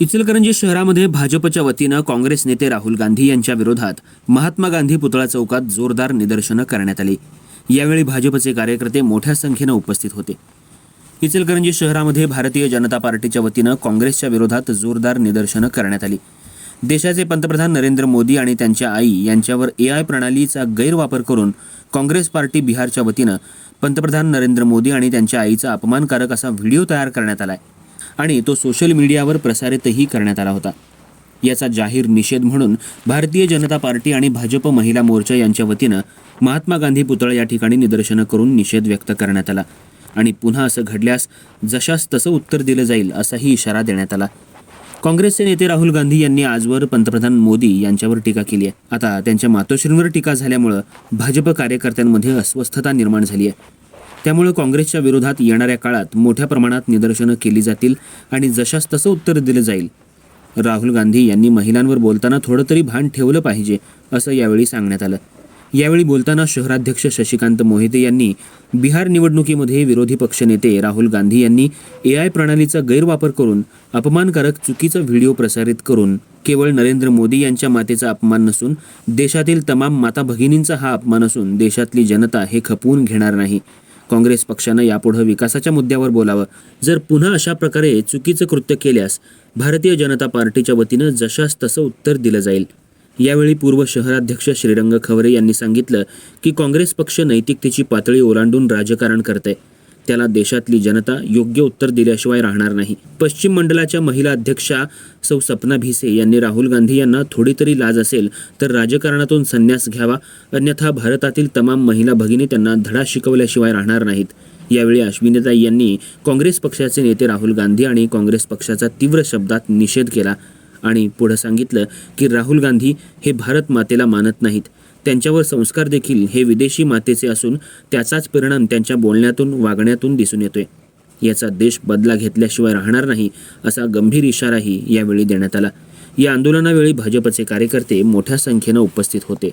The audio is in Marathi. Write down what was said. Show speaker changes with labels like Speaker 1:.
Speaker 1: इचलकरंजी शहरामध्ये भाजपच्या वतीनं काँग्रेस नेते राहुल गांधी यांच्या विरोधात महात्मा गांधी पुतळा चौकात जोरदार निदर्शनं करण्यात आली. यावेळी भाजपचे कार्यकर्ते मोठ्या संख्येनं उपस्थित होते. इचलकरंजी शहरामध्ये भारतीय जनता पार्टीच्या वतीनं काँग्रेसच्या विरोधात जोरदार निदर्शनं करण्यात आली. देशाचे पंतप्रधान नरेंद्र मोदी आणि त्यांच्या आई यांच्यावर ए आय प्रणालीचा गैरवापर करून काँग्रेस पार्टी बिहारच्या वतीनं पंतप्रधान नरेंद्र मोदी आणि त्यांच्या आईचा अपमानकारक असा व्हिडिओ तयार करण्यात आला आहे आणि तो सोशल मीडियावर प्रसारितही करण्यात आला होता. याचा जाहीर निषेध म्हणून भारतीय जनता पार्टी आणि भाजप महिला मोर्चा यांच्या वतीनं महात्मा गांधी पुतळा या ठिकाणी निदर्शनं करून निषेध व्यक्त करण्यात आला. आणि पुन्हा असं घडल्यास जशास तसं उत्तर दिलं जाईल असाही इशारा देण्यात आला. काँग्रेसचे नेते राहुल गांधी यांनी आजवर पंतप्रधान मोदी यांच्यावर टीका केली आहे. आता त्यांच्या मातोश्रींवर टीका झाल्यामुळं भाजप कार्यकर्त्यांमध्ये अस्वस्थता निर्माण झाली आहे. त्यामुळे काँग्रेसच्या विरोधात येणाऱ्या काळात मोठ्या प्रमाणात निदर्शनं केली जातील आणि जशास तसं उत्तर दिलं जाईल. राहुल गांधी यांनी महिलांवर बोलताना थोडं तरी भान ठेवलं पाहिजे असं यावेळी सांगण्यात आलं. यावेळी बोलताना शहराध्यक्ष शशिकांत मोहिते यांनी बिहार निवडणुकीमध्ये विरोधी पक्षनेते राहुल गांधी यांनी ए आय प्रणालीचा गैरवापर करून अपमानकारक चुकीचा व्हिडिओ प्रसारित करून केवळ नरेंद्र मोदी यांच्या मातेचा अपमान नसून देशातील तमाम माता भगिनींचा हा अपमान असून देशातली जनता हे खपवून घेणार नाही. काँग्रेस पक्षानं यापुढं विकासाच्या मुद्द्यावर बोलावं. जर पुन्हा अशा प्रकारे चुकीचं कृत्य केल्यास भारतीय जनता पार्टीच्या वतीनं जशास तसं उत्तर दिलं जाईल. यावेळी पूर्व शहराध्यक्ष श्रीरंग खवरे यांनी सांगितलं की काँग्रेस पक्ष नैतिकतेची पातळी ओलांडून राजकारण करते त्याला देशातली जनता योग्य उत्तर दिल्याशिवाय राहणार नाही. पश्चिम मंडलाच्या महिला अध्यक्षा सौ सपना भिसे यांनी राहुल गांधी यांना थोडी तरी लाज असेल तर राजकारणातून संन्यास घ्यावा अन्यथा भारतातील तमाम महिला भगिनी त्यांना धडा शिकवल्याशिवाय राहणार नाहीत. यावेळी अश्विनीताई यांनी काँग्रेस पक्षाचे नेते राहुल गांधी आणि काँग्रेस पक्षाचा तीव्र शब्दात निषेध केला आणि पुढं सांगितलं की राहुल गांधी हे भारत मातेला मानत नाहीत. त्यांच्यावर संस्कार देखील हे विदेशी मातेचे असून त्याचाच परिणाम त्यांच्या बोलण्यातून वागण्यातून दिसून येतोय. याचा देश बदला घेतल्याशिवाय राहणार नाही असा गंभीर इशाराही यावेळी देण्यात आला. या आंदोलनावेळी भाजपचे कार्यकर्ते मोठ्या संख्येनं उपस्थित होते.